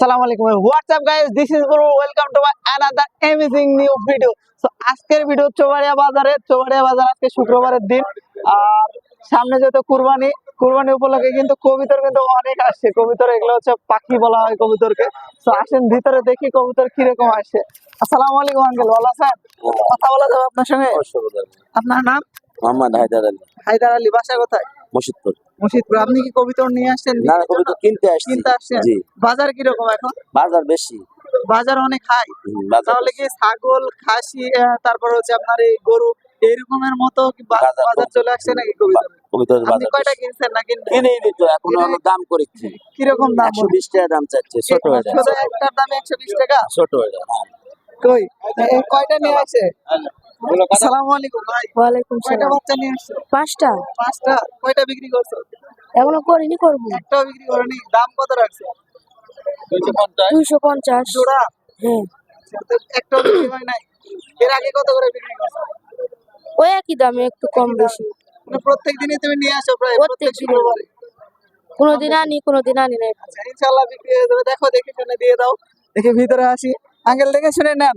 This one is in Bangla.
সালাম আলাইকুম what's up guys this is Guru welcome to my another amazing new video so আজকের ভিডিও চৌবাড়িয়া বাজারে চৌবাড়িয়া বাজার আজকে শুক্রবারের দিন। আর সামনে যেহেতু কুরবানি কুরবানি উপলক্ষে কিন্তু কবিতর কিন্তু অনেক আসছে। কবিতর এগুলো হচ্ছে পাখি বলা হয় কবিতরকে। তো আসেন ভিতরে দেখি কবিতর কীরকম আসছে। আসসালামু আলাইকুম আঙ্কেল ভালো আছেন? কথা বলা যাবে আপনার সঙ্গে? আপনার নাম? মোহাম্মদ হায়দার আলী। হায়দার আলী বাসা কোথায়? মুর্শিদপুর মুর্শিদপুর আপনি কি কবিতর নিয়ে আসছেন? না কবি তো কিনতে আসছি। কিনতে আসছেন? জি। বাজার কীরকম এখন? বাজার বেশি। বাজার অনেক হাই। তাহলে কি ছাগল খাসি তারপর হচ্ছে আপনার এই গরু এইরকমের মতো কি বাজার চলে আসছে নাকি কবিতা আপনি বাজার কয়টা কিনছেন না কিনবেন কিনেই নি তো এখন হলো দাম করেছি। কীরকম দাম একশো বিশ টাকা দাম চাচ্ছে ছোট হয়ে যায় শুধু একটার দাম একশো বিশ টাকা? ছোট হয়ে। যায়। কই কয়টা নিয়ে আসে আসসালামু আলাইকুম ভাই। ওয়ালাইকুম কয়টা সালাম। বাচ্চা নিয়ে আসছে? পাঁচটা। পাঁচটা। কয়টা বিক্রি করছ? এগুলো করিনি করব। একটাও বিক্রি করেনি। দাম কত রাখছো? দুইশো পঞ্চাশ। জোড়া? হ্যাঁ। একটাও বিক্রি হয় নাই। এর আগে কত করে বিক্রি করছ? ওই একই দামে একটু কম বেশি। মানে প্রত্যেক দিনই তুমি নিয়ে আসো প্রায় প্রত্যেক। শুক্রবারে? কোনোদিন আনি কোনোদিন আনি না আচ্ছা ইনশাআল্লাহ বিক্রি হয়ে যাবে। দেখো দেখে শুনে দিয়ে দাও। দেখে ভিতরে আসি। আঙ্কেল দেখে শুনে নেন।